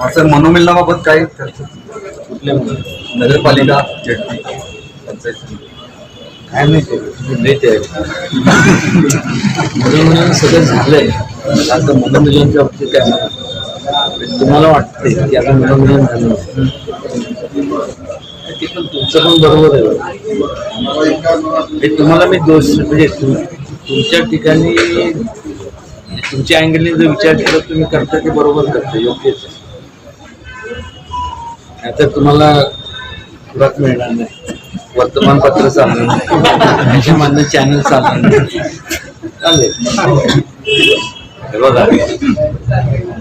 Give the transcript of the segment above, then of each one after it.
असं मनोमिलनाबाबत काय? कुठल्या नगरपालिका समिती. काय माहिती नेते आहे मनोमिलन सगळं झालंय आता मनोमिलनच्या बाबतीत काय तुम्हाला वाटते की आता मनोमिलन झालं. ते पण तुमचं पण बरोबर आहे तुम्हाला मी दोष म्हणजे तुम- तुमच्या ठिकाणी तुमच्या अँगलने जर विचार केला तुम्ही करता ते बरोबर करता योग्यच आहे. नाहीतर तुम्हाला खुराक मिळणार नाही. वर्तमानपत्र चालणार नाही त्यांच्या चॅनल चालणार नाही चालेल. हे बघा.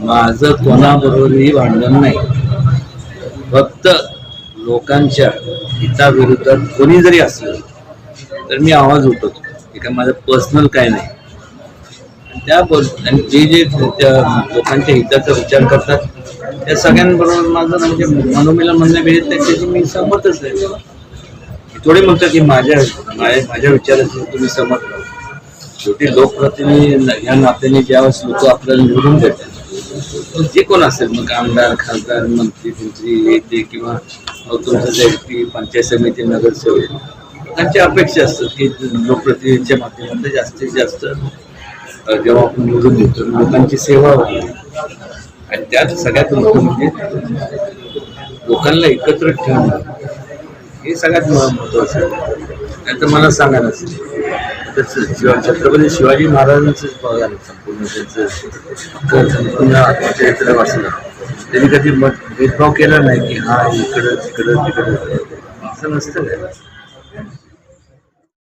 माझं कोणाबरोबरही भांडण नाही. फक्त लोकांच्या हिताविरुद्धात कोणी जरी असलं तर मी आवाज उठवतो. हे काय माझं पर्सनल काय नाही. त्या आणि जे जे त्या लोकांच्या हिताचा विचार करतात त्या सगळ्यांबरोबर माझं म्हणजे मनोमिलन म्हणणं मिळत त्याच्याशी मी सहमतच आहे. थोडे म्हणतो की माझ्या माझ्या माझ्या विचाराशी तुम्ही सहमत शेवटी लोकप्रतिनिधी या नात्याने ज्यावेळेस लोक आपल्याला निवडून देतात जे कोण असेल मग आमदार खासदार मंत्री मंत्री ते किंवा तुमचं जे पी पंचायत समिती नगरसेवक त्यांची अपेक्षा असतात की लोकप्रतिनिधींच्या माध्यमातून जास्तीत जास्त जेव्हा आपण निवडून देतो लोकांची सेवा व्हावी आणि त्यात सगळ्यात मोठं म्हणजे लोकांना एकत्र ठेवणं. हे सगळ्यात महत्वाचं आहे. नाही तर मला सांगायला ना तसं शिवा छत्रपती शिवाजी महाराजांचंच बघायला संपूर्ण त्यांचं. संपूर्ण आत्मचरित्र वाचलं त्यांनी कधी मत भेदभाव केला नाही की हा इकडं तिकडं तिकडं. असं नसतं. काय